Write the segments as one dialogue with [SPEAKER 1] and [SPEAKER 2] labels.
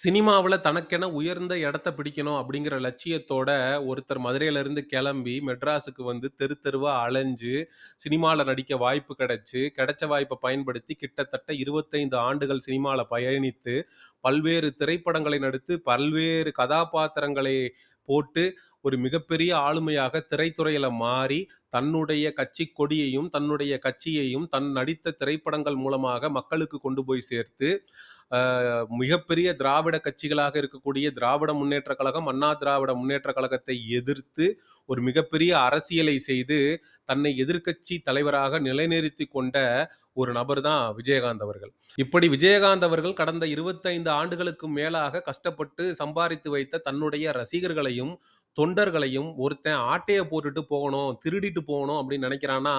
[SPEAKER 1] சினிமாவுல தனக்கென உயர்ந்த இடத்த பிடிக்கணும் அப்படிங்கிற லட்சியத்தோட ஒருத்தர் மதுரையிலிருந்து கிளம்பி மெட்ராஸுக்கு வந்து தெரு தெருவா அலைஞ்சு சினிமால நடிக்க வாய்ப்பு கிடைச்சு, கிடைச்ச வாய்ப்பை பயன்படுத்தி கிட்டத்தட்ட 25 ஆண்டுகள் சினிமால பயணித்து, பல்வேறு திரைப்படங்களை நடித்து, பல்வேறு கதாபாத்திரங்களை போட்டு, ஒரு மிகப்பெரிய ஆளுமையாக திரைத்துறையில மாறி, தன்னுடைய கட்சி கொடியையும், தன்னுடைய கட்சியையும், தன் நடித்த திரைப்படங்கள் மூலமாக மக்களுக்கு கொண்டு போய் சேர்த்து, மிகப்பெரிய திராவிட கட்சிகளாக இருக்கக்கூடிய திராவிட முன்னேற்றக் கழகம், அண்ணா திராவிட முன்னேற்ற கழகத்தை எதிர்த்து, ஒரு மிகப்பெரிய அரசியலை செய்து, தன்னை எதிர்க்கட்சி தலைவராக நிலைநிறுத்தி கொண்ட ஒரு நபர் தான் விஜயகாந்த் அவர்கள். இப்படி விஜயகாந்த் அவர்கள் கடந்த 25 ஆண்டுகளுக்கு மேலாக கஷ்டப்பட்டு சம்பாதித்து வைத்த தன்னுடைய ரசிகர்களையும், தொண்டர்களையும் ஒருத்தன் ஆட்டையை போட்டுட்டு போகணும், திருடிட்டு போகணும் அப்படின்னு நினைக்கிறான்னா,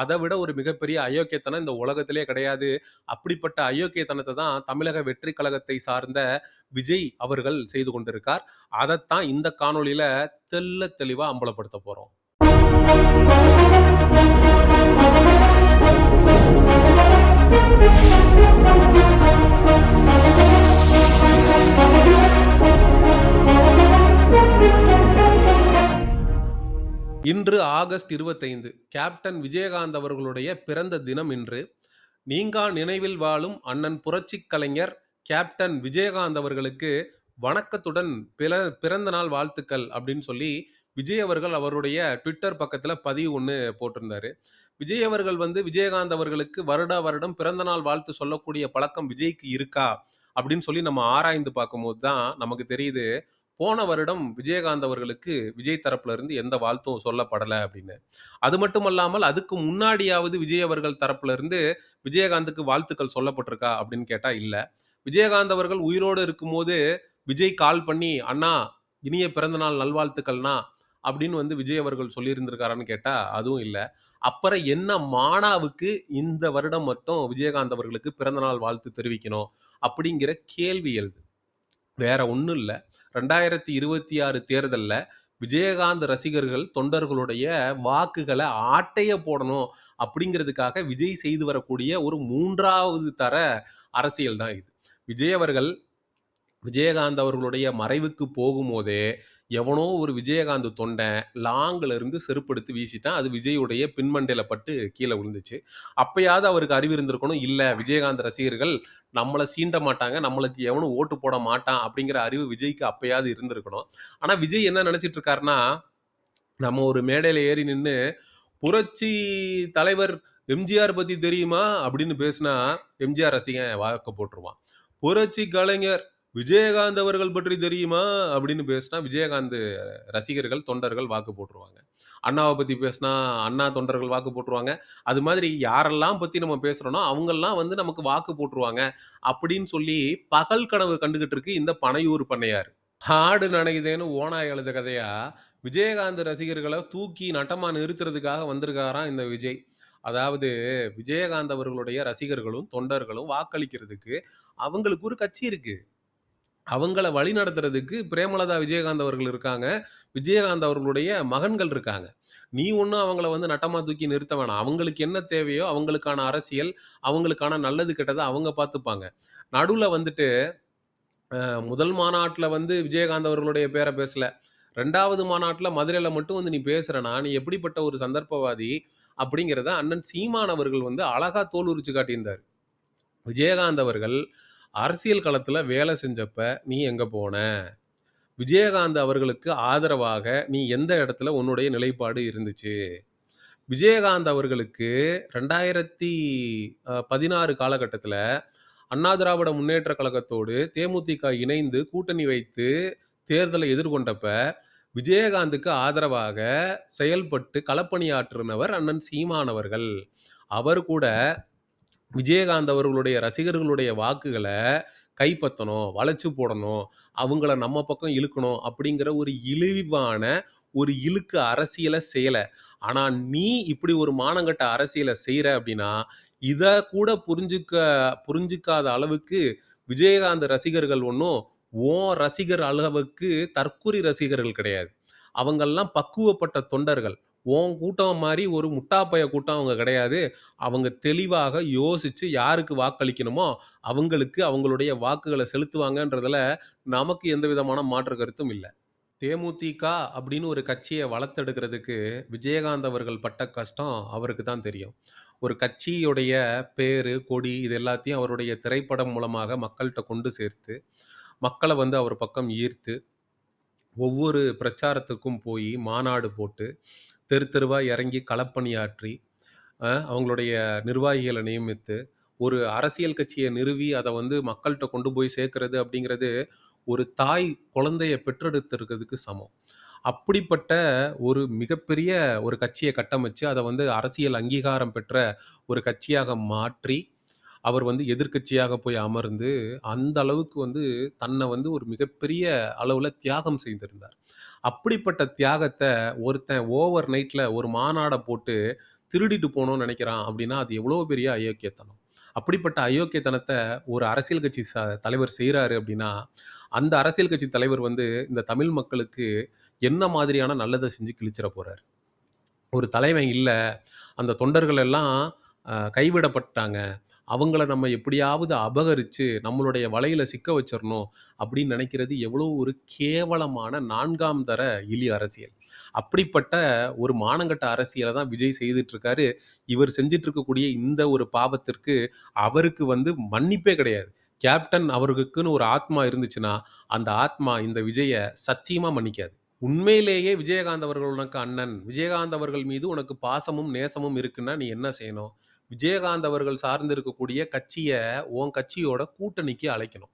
[SPEAKER 1] அதை விட ஒரு மிகப்பெரிய அயோக்கியத்தனம் இந்த உலகத்திலே கிடையாது. அப்படிப்பட்ட அயோக்கியத்தனத்தை தான் தமிழக வெற்றி கழகத்தை சார்ந்த விஜய் அவர்கள் செய்து கொண்டிருக்கார். அதைத்தான் இந்த காணொளியில தெல்ல தெளிவாக அம்பலப்படுத்தப் போகிறோம் இன்று ஆகஸ்ட் 25 கேப்டன் விஜயகாந்த் அவர்களுடைய பிறந்த தினம் இன்று. நீங்கா நினைவில் வாழும் அண்ணன் புரட்சி கலைஞர் கேப்டன் விஜயகாந்த் அவர்களுக்கு வணக்கத்துடன் பிற பிறந்த நாள் வாழ்த்துக்கள் அப்படின்னு சொல்லி, விஜய் அவர்கள் அவருடைய ட்விட்டர் பக்கத்தில் பதிவு ஒன்று போட்டிருந்தாரு. விஜய் அவர்கள் வந்து விஜயகாந்த் அவர்களுக்கு வருடா வருடம் பிறந்த நாள் வாழ்த்து சொல்லக்கூடிய பழக்கம் விஜய்க்கு இருக்கா? அப்படின்னு சொல்லி நம்ம ஆராய்ந்து பார்க்கும்போது தான் நமக்கு தெரியுது, போன வருடம் விஜயகாந்த் அவர்களுக்கு விஜய் தரப்புல இருந்து எந்த வாழ்த்தும் சொல்லப்படலை அப்படின்னு. அது மட்டுமல்லாமல் அதுக்கு முன்னாடியாவது விஜய் அவர்கள் தரப்புல இருந்து விஜயகாந்துக்கு வாழ்த்துக்கள் சொல்லப்பட்டிருக்கா? அப்படின்னு கேட்டால் இல்லை விஜயகாந்த் அவர்கள் உயிரோடு இருக்கும்போது விஜய் கால் பண்ணி, "அண்ணா இனிய பிறந்தநாள் நல்வாழ்த்துக்கள்னா அப்படின்னு வந்து விஜய் அவர்கள் சொல்லியிருந்திருக்காரான்னு கேட்டால் அதுவும் இல்லை அப்புறம் என்ன மானாவுக்கு இந்த வருடம் மட்டும் விஜயகாந்த் அவர்களுக்கு பிறந்தநாள் வாழ்த்து தெரிவிக்கணும்? அப்படிங்கிற கேள்வி எழுது. வேற ஒண்ணும் இல்ல. 2026 தேர்தல்ல விஜயகாந்த் ரசிகர்கள், தொண்டர்களுடைய வாக்குகளை ஆட்டைய போடணும் அப்படிங்கிறதுக்காக விஜய் செய்து வரக்கூடிய ஒரு மூன்றாவது தர அரசியல் தான் இது. விஜய் அவர்கள் விஜயகாந்த் அவர்களுடைய மறைவுக்கு போகும்போதே, எவனோ ஒரு விஜயகாந்த் தொண்டை லாங்கில் இருந்து செருப்படுத்தி வீசிட்டான். அது விஜய்யுடைய பின்மண்டையில் பட்டு கீழே விழுந்துச்சு. அப்பயாவது அவருக்கு அறிவு இருந்திருக்கணும். இல்லை விஜயகாந்த் ரசிகர்கள் நம்மளை சீண்ட மாட்டாங்க. நம்மளுக்கு எவனும் ஓட்டு போட மாட்டான் அப்படிங்கிற அறிவு விஜய்க்கு அப்பயாவது இருந்திருக்கணும். ஆனால் விஜய் என்ன நினச்சிட்டு இருக்காருன்னா, நம்ம ஒரு மேடையில் ஏறி நின்று "புரட்சி தலைவர் எம்ஜிஆர் பற்றி தெரியுமா?" அப்படின்னு பேசினா, எம்ஜிஆர் ரசிகன் வாக்க போட்டுருவான். "புரட்சி கலைஞர் விஜயகாந்த் அவர்கள் பற்றி தெரியுமா?" அப்படின்னு பேசினா, விஜயகாந்த் ரசிகர்கள், தொண்டர்கள் வாக்கு போட்டுருவாங்க. அண்ணாவை பற்றி பேசினா, அண்ணா தொண்டர்கள் வாக்கு போட்டுருவாங்க. அது மாதிரி யாரெல்லாம் பற்றி நம்ம பேசுகிறோனோ அவங்கெல்லாம் வந்து நமக்கு வாக்கு போட்டுருவாங்க. அப்படின்னு சொல்லி பகல் கனவு கண்டுகிட்டு இருக்கு இந்த பனையூர் பண்ணையார். ஆடு நனையுதேன்னு ஓனாய் எழுத கதையா, விஜயகாந்த் ரசிகர்களை தூக்கி நட்டமாக நிறுத்துறதுக்காக வந்திருக்காராம் இந்த விஜய். அதாவது விஜயகாந்த் அவர்களுடைய ரசிகர்களும், தொண்டர்களும் வாக்களிக்கிறதுக்கு அவங்களுக்கு ஒரு கட்சி இருக்குது அவங்கள வழி நடத்துறதுக்கு பிரேமலதா விஜயகாந்த் அவர்கள் இருக்காங்க. விஜயகாந்த் அவர்களுடைய மகன்கள் இருக்காங்க. நீ ஒன்றும் அவங்கள வந்து நட்டமாக தூக்கி நிறுத்த வேணாம். அவங்களுக்கு என்ன தேவையோ அவங்களுக்கான அரசியல், அவங்களுக்கான நல்லது கெட்டதை அவங்க பார்த்துப்பாங்க. நடுவில் வந்துட்டு முதல் மாநாட்டில் வந்து விஜயகாந்த் அவர்களுடைய பேரை பேசல. ரெண்டாவது மாநாட்டில் மதுரையில் மட்டும் வந்து நீ பேசுகிறனா நீ எப்படிப்பட்ட ஒரு சந்தர்ப்பவாதி? அப்படிங்கிறத அண்ணன் சீமான் அவர்கள் வந்து அழகாக தோல் உரிச்சு காட்டியிருந்தார் விஜயகாந்த் அவர்கள் அரசியல் களத்தில் வேலை செஞ்சப்ப நீ எங்கே போன? விஜயகாந்த் அவர்களுக்கு ஆதரவாக நீ எந்த இடத்துல உன்னுடைய நிலைப்பாடு இருந்துச்சு? விஜயகாந்த் அவர்களுக்கு ரெண்டாயிரத்தி பதினாறு காலகட்டத்தில் அண்ணா திராவிட முன்னேற்றக் கழகத்தோடு தேமுதிக இணைந்து கூட்டணி வைத்து தேர்தலை எதிர்கொண்டப்ப, விஜயகாந்துக்கு ஆதரவாக செயல்பட்டு களப்பணியாற்றினவர் அண்ணன் சீமானவர்கள் அவர் கூட விஜயகாந்த் அவர்களுடைய ரசிகர்களுடைய வாக்குகளை கைப்பற்றணும் வளைச்சு போடணும், அவங்கள நம்ம பக்கம் இழுக்கணும் அப்படிங்கிற ஒரு இழிவான ஒரு இழுக்கு அரசியலை செய்யலை ஆனால் நீ இப்படி ஒரு மானங்கட்ட அரசியலை செய்கிற அப்படின்னா, இதை கூட புரிஞ்சுக்க புரிஞ்சுக்காத அளவுக்கு விஜயகாந்த் ரசிகர்கள் ஒன்றும் ஓ ரசிகர் அளவுக்கு தற்கொலை ரசிகர்கள் கிடையாது. அவங்கெல்லாம் பக்குவப்பட்ட தொண்டர்கள். உன் கூட்டம் மாதிரி ஒரு முட்டாப்பைய கூட்டம் அவங்க கிடையாது. அவங்க தெளிவாக யோசிச்சு யாருக்கு வாக்களிக்கணுமோ, அவங்களுக்கு அவங்களுடைய வாக்குகள செலுத்துவாங்கன்றதுல நமக்கு எந்த விதமான மாற்று கருத்தும் இல்ல. தேமுதிக அப்படின்னு ஒரு கட்சிய வளர்த்தெடுக்கிறதுக்கு விஜயகாந்த் அவர்கள் பட்ட கஷ்டம் அவருக்கு தான் தெரியும். ஒரு கட்சியுடைய பேரு, கொடி இது எல்லாத்தையும் அவருடைய திரைப்படம் மூலமாக மக்கள்ட்ட கொண்டு சேர்த்து, மக்கள வந்து அவர் பக்கம் ஈர்த்து, ஒவ்வொரு பிரச்சாரத்துக்கும் போய் மாநாடு போட்டு, தெரு தெருவாக இறங்கி களப்பணியாற்றி, அவங்களுடைய நிர்வாகிகளை நியமித்து, ஒரு அரசியல் கட்சியை நிறுவி அதை வந்து மக்கள்கிட்ட கொண்டு போய் சேர்க்கறது அப்படிங்கிறது, ஒரு தாய் குழந்தைய பெற்றெடுத்திருக்கிறதுக்கு சமம். அப்படிப்பட்ட ஒரு மிகப்பெரிய ஒரு கட்சியை கட்டமைச்சு, அதை வந்து அரசியல் அங்கீகாரம் பெற்ற ஒரு கட்சியாக மாற்றி, அவர் வந்து எதிர்க்கட்சியாக போய் அமர்ந்து, அந்த அளவுக்கு வந்து தன்னை வந்து ஒரு மிகப்பெரிய அளவில் தியாகம் செய்திருந்தார். அப்படிப்பட்ட தியாகத்தை ஒருத்தன் ஓவர் நைட்டில் ஒரு மாநாடை போட்டு திருடிட்டு போகணும்னு நினைக்கிறான் அப்படின்னா, அது எவ்வளோ பெரிய அயோக்கியத்தனம். அப்படிப்பட்ட அயோக்கியத்தனத்தை ஒரு அரசியல் கட்சி ச தலைவர் செய்கிறாரு அப்படின்னா, அந்த அரசியல் கட்சி தலைவர் வந்து இந்த தமிழ் மக்களுக்கு என்ன மாதிரியான நல்லதை செஞ்சு கிழிச்சிட போகிறார் ஒரு தலைவன் இல்லை அந்த தொண்டர்கள் எல்லாம் கைவிடப்பட்டாங்க. அவங்கள நம்ம எப்படியாவது அபகரித்து நம்மளுடைய வலையில் சிக்க வச்சிரணும் அப்படின்னு நினைக்கிறது எவ்வளோ ஒரு கேவலமான நான்காம் தர இழி அரசியல். அப்படிப்பட்ட ஒரு மானங்கட்ட அரசியலை தான் விஜய் செய்துட்ருக்காரு இவர் செஞ்சிட்ருக்கக்கூடிய இந்த ஒரு பாவத்திற்கு அவருக்கு வந்து மன்னிப்பே கிடையாது. கேப்டன் அவருக்குன்னு ஒரு ஆத்மா இருந்துச்சுன்னா, அந்த ஆத்மா இந்த விஜயை சத்தியமாக மன்னிக்காது. உண்மையிலேயே விஜயகாந்த் அவர்கள் உனக்கு அண்ணன். விஜயகாந்த் அவர்கள் மீது உனக்கு பாசமும், நேசமும் இருக்குன்னா நீ என்ன செய்யணும்? விஜயகாந்த் அவர்கள் சார்ந்து இருக்கக்கூடிய உன் கட்சியோட கூட்டணிக்கு அழைக்கணும்.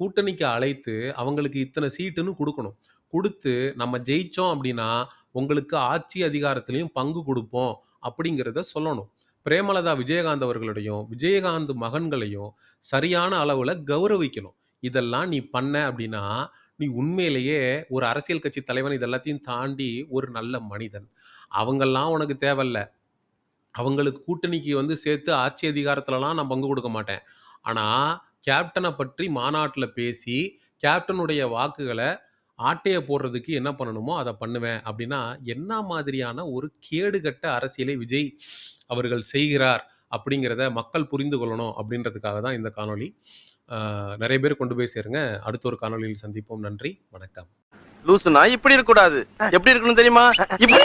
[SPEAKER 1] கூட்டணிக்கு அழைத்து அவங்களுக்கு இத்தனை சீட்டுன்னு கொடுக்கணும் கொடுத்து நம்ம ஜெயிச்சோம் அப்படின்னா, உங்களுக்கு ஆட்சி அதிகாரத்திலையும் பங்கு கொடுப்போம் அப்படிங்கிறத சொல்லணும். பிரேமலதா விஜயகாந்த் அவர்களையும், விஜயகாந்த் மகன்களையும் சரியான அளவில் கௌரவிக்கணும். இதெல்லாம் நீ பண்ண அப்படின்னா, நீ உண்மையிலேயே ஒரு அரசியல் கட்சி தலைவன் இது எல்லாத்தையும் தாண்டி ஒரு நல்ல மனிதன். அவங்கெல்லாம் உனக்கு தேவையில்லை அவங்களுக்கு கூட்டணிக்கு வந்து சேர்த்து ஆட்சி அதிகாரத்துலலாம் நான் பங்கு குடுக்க மாட்டேன். ஆனா, கேப்டன பற்றி மாநாட்டுல பேசி, கேப்டனுடைய வாக்குகள ஆட்டைய போடுறதுக்கு என்ன பண்ணணுமோ அத பண்ணுவேன் அப்படின்னா, என்ன மாதிரியான ஒரு கேடுகெட்ட அரசியலை விஜய் அவர்கள் செய்கிறார் அப்படிங்கிறத மக்கள் புரிந்து கொள்ளணும் அப்படின்றதுக்காக தான் இந்த காணொளி. அ நெறைய பேர் கொண்டு போய் சேருங்க. அடுத்த ஒரு காணொளியில் சந்திப்போம். நன்றி. வணக்கம்.
[SPEAKER 2] லூசுனா இப்படி இருக்க கூடாது எப்படி இருக்கணும் தெரியுமா இப்படி